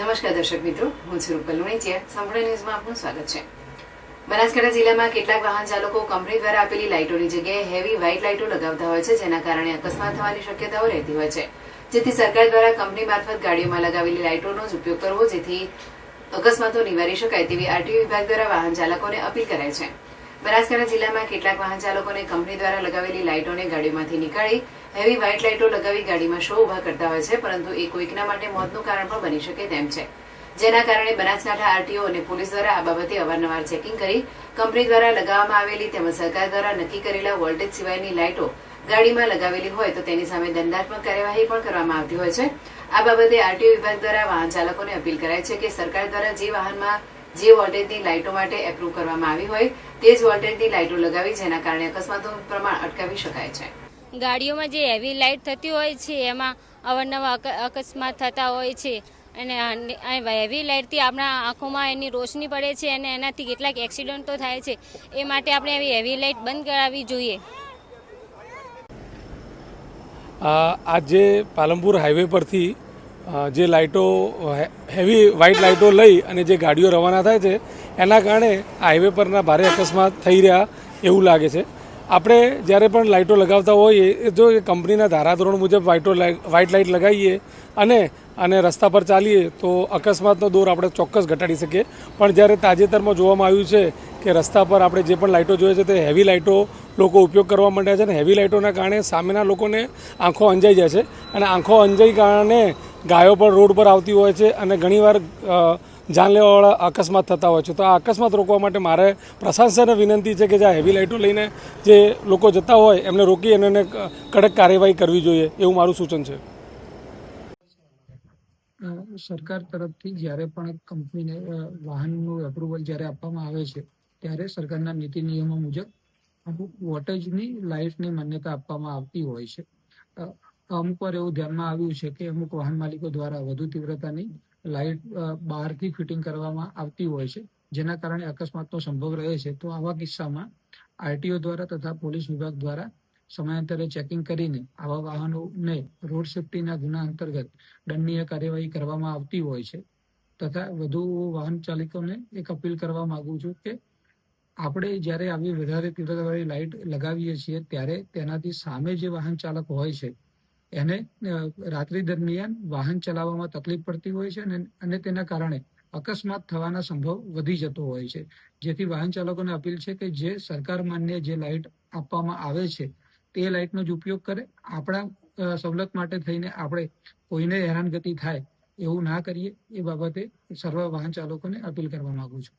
નમસ્કાર દર્શક મિત્રો, હું છું રૂપલ લુણીચિયા સંપૂર્ણ ન્યૂઝમાં આપનું સ્વાગત છે. બનાસકાંઠા જિલ્લામાં કેટલાક વાહન ચાલકો કંપની દ્વારા આપેલી લાઇટોની જગ્યાએ હેવી વ્હાઇટ લાઇટો લગાવતા હોય છે, જેના કારણે અકસ્માત થવાની શક્યતાઓ રહેતી હોય છે. જેથી સરકાર દ્વારા કંપની મારફત ગાડીઓમાં લગાવેલી લાઇટોનો જ ઉપયોગ કરવો, જેથી અકસ્માતો નિવારી શકાય તેવી આરટીઓ વિભાગ દ્વારા વાહન ચાલકોને અપીલ કરાય છે. બનાસકાંઠા જિલ્લામાં કેટલાક વાહન ચાલકોને કંપની દ્વારા લગાવેલી લાઇટોને ગાડીમાંથી નીકાળી હેવી વ્હાઇટ લાઇટો લગાવી ગાડીમાં શો ઊભા કરતા હોય છે, પરંતુ એ કોઈકના માટે મોતનું કારણ પણ બની શકે તેમ છે. જેના કારણે બનાસકાંઠા આરટીઓ અને પોલીસ દ્વારા આ બાબતે અવારનવાર ચેકિંગ કરી કંપની દ્વારા લગાવવામાં આવેલી તેમજ સરકાર દ્વારા નક્કી કરેલા વોલ્ટેજ સિવાયની લાઇટો ગાડીમાં લગાવેલી હોય તો તેની સામે દંડાત્મક કાર્યવાહી પણ કરવામાં આવતી હોય છે. આ બાબતે આરટીઓ વિભાગ દ્વારા વાહન ચાલકોને અપીલ કરાય છે કે સરકાર દ્વારા જે વાહનમાં જે વોલ્ટેજની લાઇટો માટે એપ્રુવ કરવામાં આવી હોય તે જ વોલ્ટેજની લાઇટો લગાવી જેના કારણે અકસ્માતોનું પ્રમાણ અટકાવી શકાય છે. ગાડીઓમાં જે હેવી લાઇટ થતી હોય છે એમાં અવારનવાર અક- અકસ્માત થતા હોય છે અને હેવી લાઇટથી આપણા આંખોમાં એની રોશની પડે છે અને એનાથી કેટલાક એક્સિડન્ટો થાય છે. એ માટે આપણે એવી હેવી લાઇટ બંધ કરાવવી જોઈએ. આ આજે પાલનપુર હાઈવે પરથી જે લાઇટો હેવી વ્હાઇટ લાઇટો લઈ અને જે ગાડીઓ રવાના થાય છે, એના કારણે હાઈવે પરના ભારે અકસ્માત થઈ રહ્યા એવું લાગે છે. આપણે જ્યારે પણ લાઇટો લગાવતા હોઈએ જો એ કંપનીના ધારાધોરણ મુજબ વ્હાઇટો વ્હાઇટ લાઇટ લગાવીએ અને અને રસ્તા પર ચાલીએ, તો અકસ્માતનો દોર આપણે ચોક્કસ ઘટાડી શકીએ. પણ જ્યારે તાજેતરમાં જોવામાં આવ્યું છે કે રસ્તા પર આપણે જે પણ લાઇટો જોઈએ છે, તે હેવી લાઇટો લોકો ઉપયોગ કરવા માંડ્યા છે અને હેવી લાઇટોના કારણે સામેના લોકોને આંખો અંજાઈ જાય છે. અને આંખો અંજાઈ કારણે ગાયો પણ રોડ પર આવતી હોય છે અને ઘણીવાર જાનલેવાવાળા અકસ્માત થતા હોય છે. તો આ અકસ્માત રોકવા માટે મારે પ્રશાસનને વિનંતી છે કે જે આ હેવી લાઇટો લઈને જે લોકો જતા હોય, એમને રોકી અને કડક કાર્યવાહી કરવી જોઈએ એવું મારું સૂચન છે. સરકાર તરફથી જ્યારે પણ કંપનીને વાહનનું એપ્રુવલ જ્યારે આપવામાં આવે છે, ત્યારે સરકારના નીતિ નિયમો મુજબ વોટેજની લાઇટની માન્યતા આપવામાં આવતી હોય છે. અમુક વાર એવું ધ્યાનમાં આવ્યું છે કે અમુક વાહન માલિકો દ્વારા વધુ તીવ્રતાની લાઇટ બહારથી ફિટિંગ કરવામાં આવતી હોય છે. જેના કારણે અકસ્માતનો સંભવ રહે છે. તો આવા કિસ્સામાં આરટીઓ દ્વારા તથા પોલીસ વિભાગ દ્વારા સમયાંતરે ચેકિંગ કરીને આવા વાહનોને રોડ સેફટીના ગુના અંતર્ગત દંડનીય કાર્યવાહી કરવામાં આવતી હોય છે. તથા વધુ વાહન ચાલકોને એક અપીલ કરવા માંગુ છું કે આપણે જ્યારે આવી વધારે તીવ્રતાવાળી લાઇટ લગાવીએ છીએ ત્યારે તેનાથી સામે જે વાહન ચાલક હોય છે એને રાત્રિ દરમિયાન વાહન ચલાવવામાં તકલીફ પડતી હોય છે અને તેના કારણે અકસ્માત થવાના સંભવ વધી જતો હોય છે. જેથી વાહન ચાલકોને અપીલ છે કે જે સરકાર માન્ય જે લાઇટ આપવામાં આવે છે, તે લાઇટનો જ ઉપયોગ કરે. આપણા સવલત માટે થઈને આપણે કોઈને હેરાનગતિ થાય એવું ના કરીએ. એ બાબતે સર્વ વાહન ચાલકોને અપીલ કરવા માંગુ છું.